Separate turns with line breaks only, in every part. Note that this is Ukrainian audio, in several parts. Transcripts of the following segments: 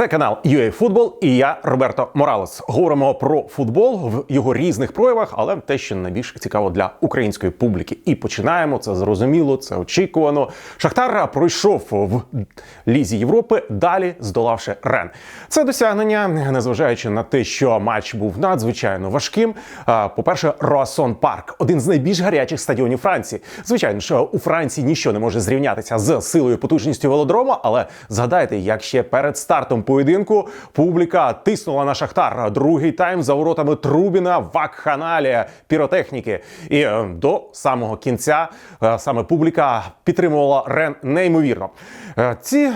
Це канал UA Футбол і я Роберто Моралес. Говоримо про футбол в його різних проявах, але те, що найбільш цікаво для української публіки. І починаємо це зрозуміло, це очікувано. Шахтар пройшов в лізі Європи, далі здолавши Рен. Це досягнення, незважаючи на те, що матч був надзвичайно важким. По-перше, Роасон Парк один з найбільш гарячих стадіонів Франції. Звичайно, що у Франції нічого не може зрівнятися з силою потужністю велодрому, але згадайте, як ще перед стартом поєдинку публіка тиснула на шахтар. Другий тайм за воротами Трубіна, вакханалія, піротехніки. І е, до самого кінця е, саме публіка підтримувала Рен неймовірно. Е, Ці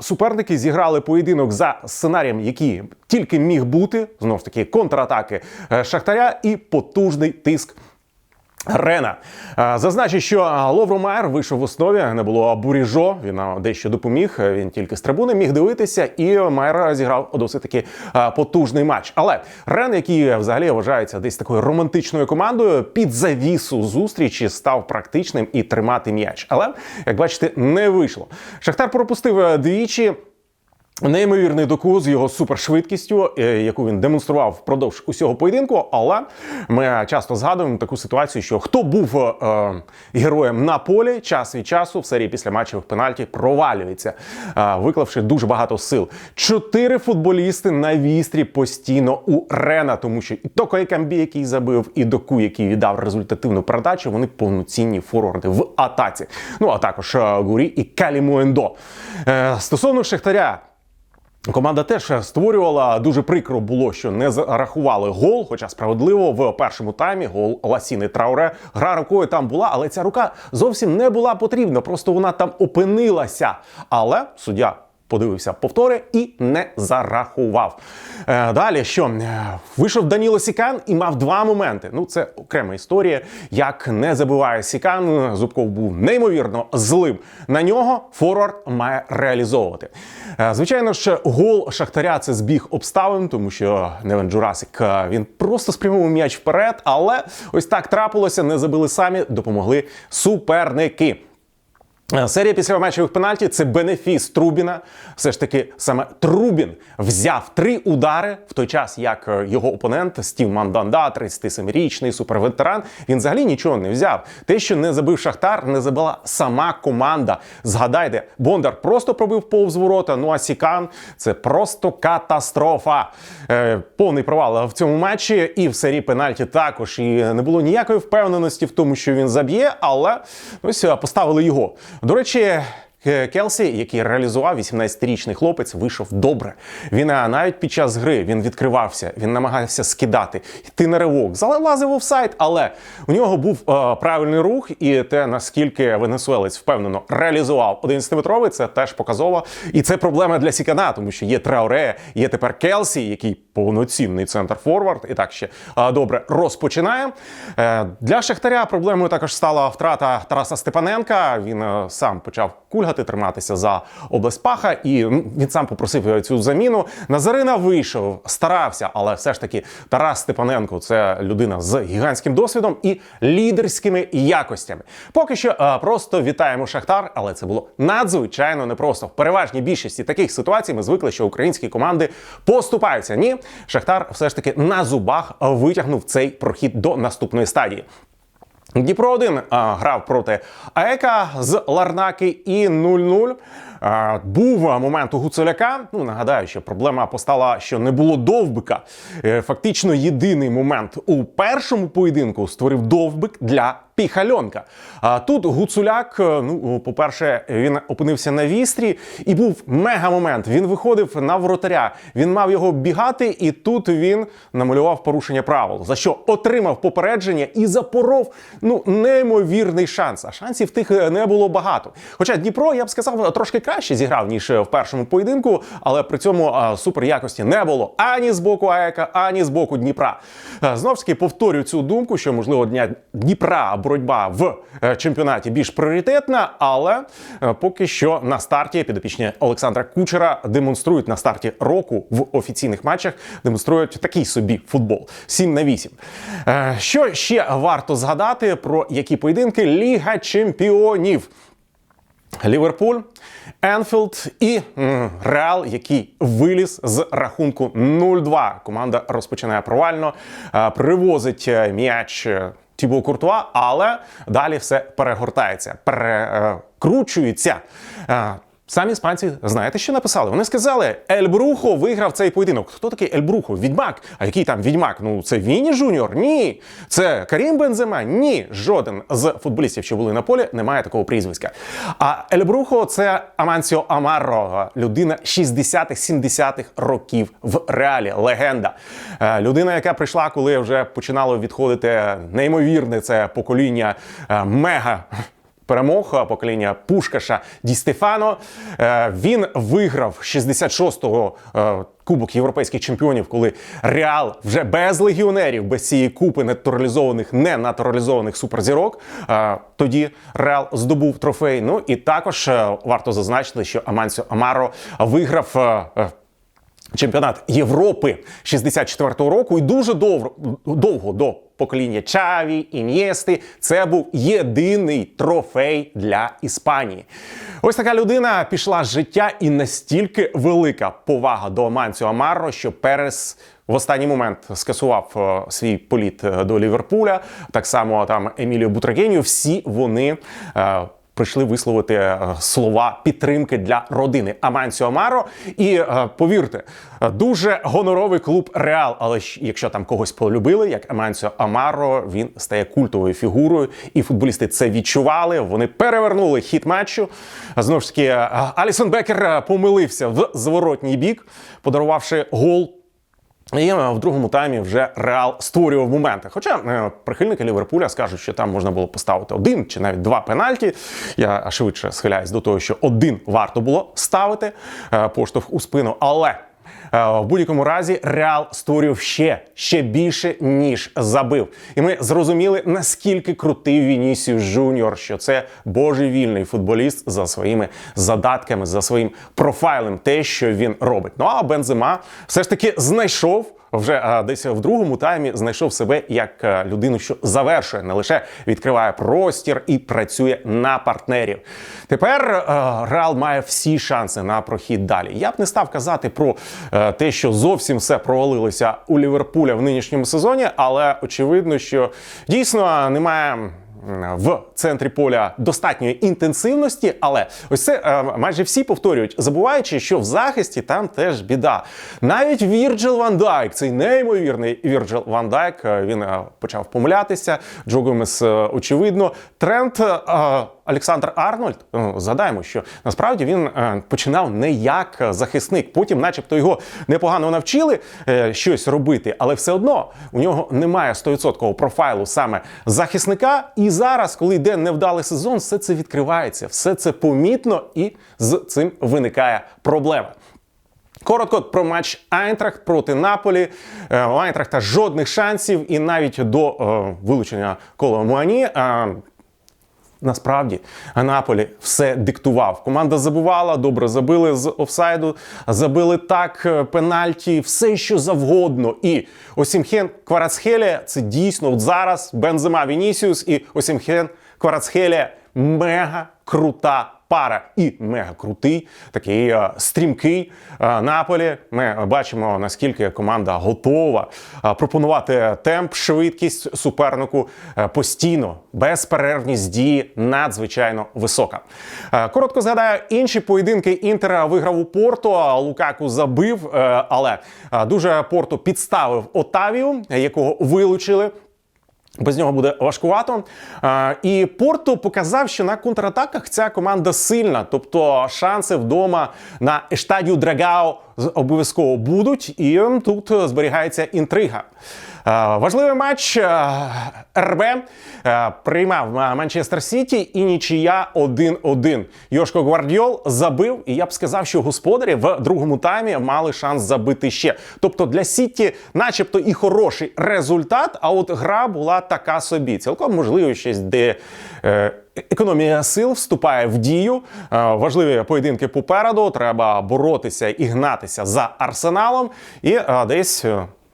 суперники зіграли поєдинок за сценарієм, який тільки міг бути знов ж таки контратаки Шахтаря і потужний тиск. Рена Е, зазначу, що Ловро Майер вийшов в основі. Не було Буріжо. Він е, дещо допоміг. Він тільки з трибуни міг дивитися, і Майер зіграв досить таки е, потужний матч. Але Рен, який взагалі вважається десь такою романтичною командою, під завісу зустрічі став практичним і тримати м'яч. Але як бачите, не вийшло. Шахтар пропустив е, двічі. Неймовірний доку з його супершвидкістю, е, яку він демонстрував впродовж усього поєдинку. Але ми часто згадуємо таку ситуацію, що хто був е, героєм на полі час від часу в серії після матчів пенальті провалюється, е, виклавши дуже багато сил. Чотири футболісти на вістрі постійно у Рена, тому що і Токо Екамбі, який забив, і доку, який віддав результативну передачу, вони повноцінні форварди в атаці. Ну а також е, Гурі і Калімуендо. Е, стосовно Шахтаря. Команда теж створювала дуже прикро було, що не зарахували гол, хоча справедливо в першому таймі гол Ласіни Трауре. Гра рукою там була, але ця рука зовсім не була потрібна. Просто вона там опинилася. Але суддя подивився повтори і не зарахував. Е, далі що Е, вийшов Даніло Сікан і мав два моменти. Ну це окрема історія. Як не забиває Сікан, Зубков був неймовірно злим. На нього форвард має реалізовувати. Е, Звичайно ж, гол Шахтаря це збіг обставин, тому що Невен Джурасик він просто спрямував м'яч вперед, але ось так трапилося, не забили самі, допомогли суперники. Е, Серія після матчевих пенальті це бенефіс Трубіна. Все ж таки, саме Трубін взяв три удари в той час, як е, його опонент Стів Манданда, 37-річний суперветеран, він взагалі нічого не взяв. Те, що не забив Шахтар, не забила сама команда. Згадайте, Бондар просто пробив повз ворота. Ну а Сікан це просто катастрофа. Е, повний провал в цьому матчі, і в серії пенальті також. І не було ніякої впевненості в тому, що він заб'є, але ось е, поставили його. До речі. Е, Келсі, який реалізував 18-річний хлопець, вийшов добре. Він е, навіть під час гри він відкривався, він намагався скидати, йти на ривок, залазив у сайт, але у нього був е, правильний рух, і те, наскільки венесуелець впевнено реалізував 11-метровий, це теж показово. І це проблема для Сікана, тому що є Трауре, є тепер Келсі, який повноцінний центр форвард. І так ще е, добре розпочинає. Е, для Шахтаря проблемою також стала втрата Тараса Степаненка. Він е, сам почав кульгати, триматися за область паха, і він сам попросив цю заміну. Назарина вийшов, старався, але все ж таки Тарас Степаненко це людина з гігантським досвідом і лідерськими якостями. Поки що е, просто вітаємо Шахтар, але це було надзвичайно непросто. В переважній більшості таких ситуацій ми звикли, що українські команди поступаються. Ні, Шахтар все ж таки на зубах витягнув цей прохід до наступної стадії. Дніпро 1 грав проти АЕКа з Ларнаки і 0-0. Був момент у Гуцуляка. Ну нагадаю, що проблема постала, що не було довбика. Е, Фактично, єдиний момент у першому поєдинку створив довбик для Піхальонка. А тут Гуцуляк, е, ну, по-перше, він опинився на вістрі, і був мега-момент. Він виходив на воротаря, він мав його бігати, і тут він намалював порушення правил, за що отримав попередження і запоров ну неймовірний шанс. А шансів тих е, не було багато. Хоча Дніпро, я б сказав, трошки краще зіграв ніж е, в першому поєдинку, але при цьому а, супер якості не було ані з боку АЕКа, ані з боку Дніпра. А, Знов таки повторюю цю думку, що можливо дня Дніпра боротьба в е, чемпіонаті більш пріоритетна, але е, поки що на старті підопічні Олександра Кучера демонструють на старті року в офіційних матчах, демонструють такий собі футбол 7 на 8. Е, Що ще варто згадати про які поєдинки Ліга Чемпіонів? Ліверпуль, Енфілд і Реал, який виліз з рахунку 0-2. Команда розпочинає провально, е, привозить е, м'яч. е, Тібо Куртуа, але далі все перегортається, перекручується. Самі іспанці знаєте, що написали? Вони сказали, Ель Брухо виграв цей поєдинок. Хто такий Ель Брухо? Відьмак. А який там відьмак? Ну це Віні Жуніор? Ні. Це Карім Бензема? Ні. Жоден з футболістів, що були на полі, не має такого прізвиська. А Ель Брухо це Амансіо Амарро, людина 60-х-70-х років в реалі. Легенда. Е, Людина, яка прийшла, коли вже починало відходити неймовірне це покоління е, мега перемог покоління Пушкаша Ді Стефано. Е, Він виграв 66-го е, Кубок європейських чемпіонів, коли Реал вже без легіонерів, без цієї купи натуралізованих, не натуралізованих суперзірок. е, Тоді Реал здобув трофей. Ну і також варто зазначити, що Амансіо Амаро виграв. Чемпіонат Європи 64-го року і дуже довго, довго до покоління Чаві, Ін'єсти. Це був єдиний трофей для Іспанії. Ось така людина пішла з життя, і настільки велика повага до Аманціо Амарро, що Перес в останній момент скасував е, свій політ е, до Ліверпуля. Так само там Еміліо Бутрагенію. Всі вони. е, прийшли висловити е, слова підтримки для родини Амансіо Амаро. І е, повірте, дуже гоноровий клуб Реал. Але якщо там когось полюбили, як Амансіо Амаро, він стає культовою фігурою, і футболісти це відчували. Вони перевернули хід матчу. Знову ж таки, е, Алісон Бекер помилився в зворотній бік, подарувавши гол. І е, в другому таймі вже Реал створював моменти. Хоча е, прихильники Ліверпуля скажуть, що там можна було поставити один чи навіть два пенальті. Я швидше схиляюсь до того, що один варто було ставити е, поштовх у спину. Але е, в будь-якому разі Реал створював ще, ще більше, ніж забив. І ми зрозуміли, наскільки крутий Вінісіус Жуніор, що це божевільний футболіст за своїми задатками, за своїм профайлем, те, що він робить. Ну а Бензема все ж таки знайшов. Вже десь в другому таймі знайшов себе як людину, що завершує, не лише відкриває простір і працює на партнерів. Тепер а, Реал має всі шанси на прохід далі. Я б не став казати про е, те, що зовсім все провалилося у Ліверпуля в нинішньому сезоні, але очевидно, що дійсно немає в центрі поля достатньої інтенсивності, але ось це е, майже всі повторюють, забуваючи, що в захисті там теж біда. Навіть Вірджил Ван Дайк, цей неймовірний Вірджил Ван Дайк, е, він е, почав помилятися. Джо Гомес, е, очевидно. Тренд Олександр Арнольд, е, згадаємо, що насправді він е, починав не як захисник. Потім, начебто, його непогано навчили е, щось робити, але все одно у нього немає 100% профайлу саме захисника. І зараз, коли йде невдалий сезон, все це відкривається, все це помітно, і з цим виникає проблема. Коротко про матч Айнтрахт проти Наполі. Е, У Айнтрахта жодних шансів, і навіть до е, вилучення кола Муані. е, Насправді Наполі все диктував. Команда забувала, добре забили з офсайду, забили так е, пенальті, все що завгодно. І Осімхен Кварацхелія це дійсно от зараз Бензема Вінісіус і Осімхен Кварацхелія мега крута пара і мега крутий, такий е, стрімкий е, Наполі. Ми бачимо наскільки команда готова е, пропонувати темп, швидкість супернику постійно, безперервність дії надзвичайно висока. Коротко згадаю інші поєдинки Інтера виграв у Порту. Лукаку забив, але дуже Порту підставив Отавію, якого вилучили. Без нього буде важкувато. І Порту показав, що на контратаках ця команда сильна, тобто шанси вдома на Ештадію Драгао з- обов'язково будуть, і тут е, зберігається інтрига. Е, Важливий матч е, РБ е, приймав Манчестер Сіті і нічия 1-1. Йошко Гвардіол забив, і я б сказав, що господарі в другому таймі мали шанс забити ще. Тобто для Сіті, начебто, і хороший результат, а от гра була така собі. Цілком можливо, щось де. Економія сил вступає в дію. Важливі поєдинки попереду. Треба боротися і гнатися за арсеналом. І десь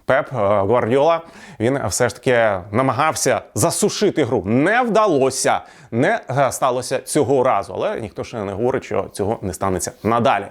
Пеп е, Гвардіола він все ж таки намагався засушити гру. Не вдалося, не е, сталося цього разу, але ніхто ще не говорить, що цього не станеться надалі.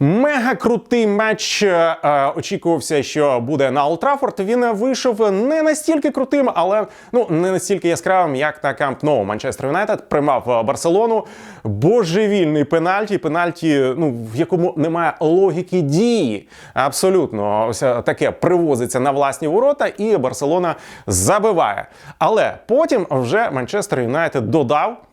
Мега крутий матч е, е, очікувався, що буде на Олд Траффорд. Він вийшов не настільки крутим, але ну не настільки яскравим, як на Камп Ноу. Манчестер Юнайтед приймав е, Барселону. Божевільний пенальті. Пенальті, ну в якому немає логіки дії. Абсолютно, ось е, таке привозиться на власні ворота, і Барселона забиває. Але потім вже Манчестер Юнайтед додав.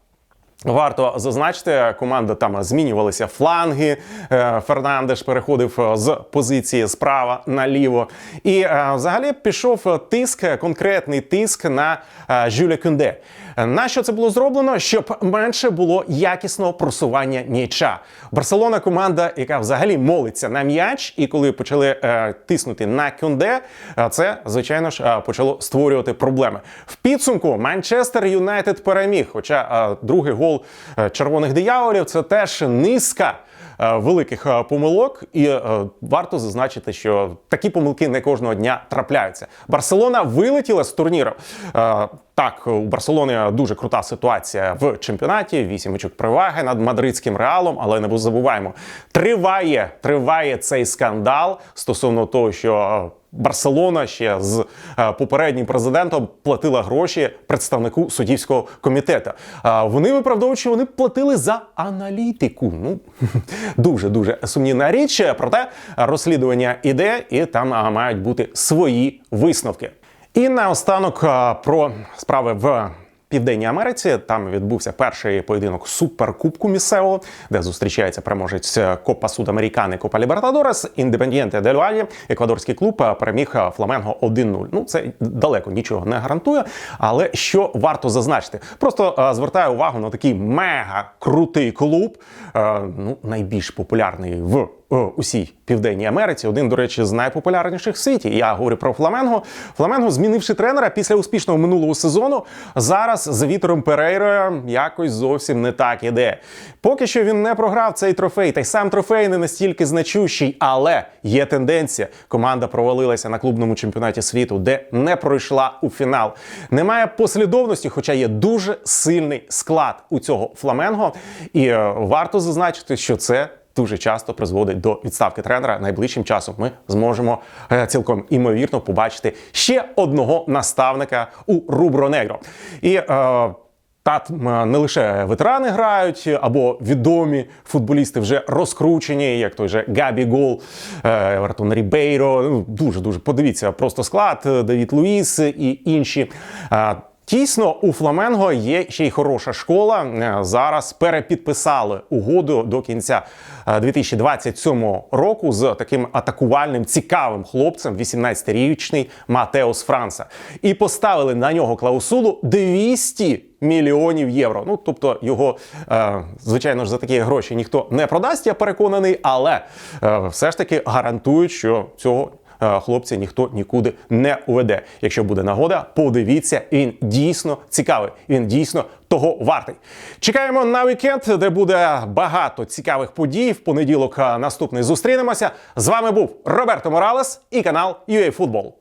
Варто зазначити, команда там змінювалися фланги. Е, Фернандеш переходив е, з позиції справа наліво. І е, взагалі пішов тиск, конкретний тиск на Жюля Кюнде. На що це було зроблено? Щоб менше було якісного просування м'яча. Барселона команда, яка взагалі молиться на м'яч, і коли почали е, тиснути на Кюнде, е, це звичайно ж е, почало створювати проблеми. В підсумку Манчестер Юнайтед переміг. Хоча е, другий гол е, червоних дияволів це теж низка. Е, Великих е, помилок, і е, варто зазначити, що такі помилки не кожного дня трапляються. Барселона вилетіла з турніру. Так, у Барселони дуже крута ситуація в чемпіонаті. Вісім очок переваги над мадридським реалом, але не забуваємо, триває, триває цей скандал стосовно того, що Барселона ще з е, попереднім президентом платила гроші представнику суддівського комітету. Вони виправдовують, що вони платили за аналітику. Ну дуже дуже сумнівна річ. Проте розслідування іде, і там мають бути свої висновки. І наостанок про справи в Південній Америці там відбувся перший поєдинок суперкубку місцевого, де зустрічається переможець Копа Судамерикани Копа Лібертадорес. Індепендієнте Дель Вальє, еквадорський клуб, е, переміг Фламенго 1-0. Ну це далеко нічого не гарантує. Але що варто зазначити? Просто е, звертаю увагу на такий мега крутий клуб, е, ну найбільш популярний в е, усій південній Америці. Один, до речі, з найпопулярніших в світі. Я говорю про Фламенго. Фламенго, змінивши тренера після успішного минулого сезону, зараз з Вітором Перейрою якось зовсім не так іде. Поки що він не програв цей трофей, та й сам трофей не настільки значущий, але є тенденція. Команда провалилася на клубному чемпіонаті світу, де не пройшла у фінал. Немає послідовності, хоча є дуже сильний склад у цього Фламенго. І е, варто зазначити, що це дуже часто призводить до відставки тренера. Найближчим часом ми зможемо е, цілком імовірно побачити ще одного наставника у Рубро-Негро. І е, Та не лише ветерани грають, або відомі футболісти вже розкручені, як той же Габі Гол, е, Евертон Рібейро. Ну, дуже дуже подивіться просто склад, е, Давід Луїс і інші. Е, Тісно у Фламенго є ще й хороша школа. Е, Зараз перепідписали угоду до кінця е, 2027 року з таким атакувальним цікавим хлопцем, 18-річний Матеус Франса, і поставили на нього клаусулу 200 мільйонів євро. Ну тобто його, е, звичайно ж, за такі гроші ніхто не продасть, я переконаний, але е, все ж таки гарантують, що цього е, хлопця ніхто нікуди не уведе. Якщо буде нагода, подивіться, він дійсно цікавий. Він дійсно того вартий. Чекаємо на вікенд, де буде багато цікавих подій. В понеділок е, наступний зустрінемося. З вами був Роберто Моралес і канал UA Футбол.